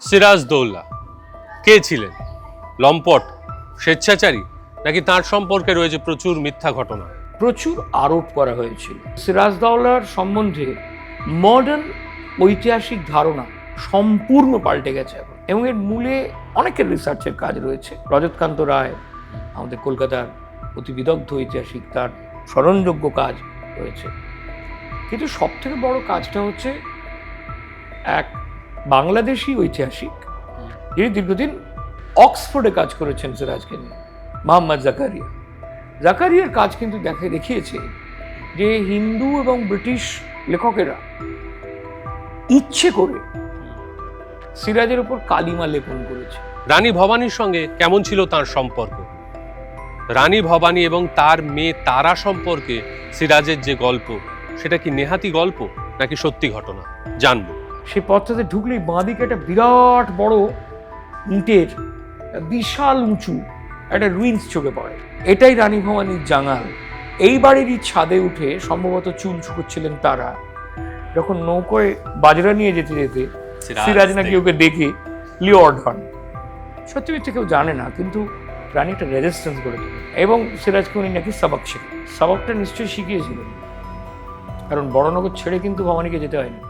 সিরাজ দৌল্লা কে ছিলেন? লম্পট, স্বেচ্ছাচারী, নাকি তার সম্পর্কে রয়েছে প্রচুর মিথ্যা ঘটনা? প্রচুর আরোপ করা হয়েছিল। সিরাজদৌলার সম্বন্ধে মডার্ন ঐতিহাসিক ধারণা সম্পূর্ণ পাল্টে গেছে এখন। এবং এর মূলে অনেকের রিসার্চের কাজ রয়েছে। রজতকান্ত রায়, আমাদের কলকাতার অতি বিদগ্ধ ঐতিহাসিক, তার স্মরণযোগ্য কাজ রয়েছে। কিন্তু সবথেকে বড় কাজটা হচ্ছে এক বাংলাদেশি ঐতিহাসিক। যিনি দীর্ঘদিন অক্সফোর্ডে কাজ করেছেন সিরাজকে নিয়ে, মোহাম্মদ জাকারিয়া। জাকারিয়ার কাজ কিন্তু দেখে দেখিয়েছে যে হিন্দু এবং ব্রিটিশ লেখকেরা ইচ্ছে করে সিরাজের উপর কালিমা লেপন করেছে। রানী ভবানীর সঙ্গে কেমন ছিল তার সম্পর্ক? রানী ভবানী এবং তার মেয়ে তারা সম্পর্কে সিরাজের যে গল্প, সেটা কি নেহাতি গল্প নাকি সত্যি ঘটনা? জানব। সেই পথটাতে ঢুকলেই বাঁদিকে একটা বিরাট বড় ইটের বিশাল উঁচু একটা রুইন্স চোখে পড়ে। এটাই রানী ভবানীর জাঙাল এই বাড়িরই ছাদে উঠে সম্ভবত চুল শুকোচ্ছিলেন তারা। যখন নৌকোয় বাজরা নিয়ে যেতে যেতে সিরাজ নাকি ওকে দেখে লিওর্ড হন। সত্যি মিথ্যে কেউ জানে না কিন্তু রানী একটা রেজিস্ট্যান্স করে তোলে এবং সিরাজকে উনি নাকি সবক শেখেন সবকটা নিশ্চয়ই শিখিয়েছিলেন। কারণ বড়নগর ছেড়ে কিন্তু ভবানীকে যেতে হয়নি।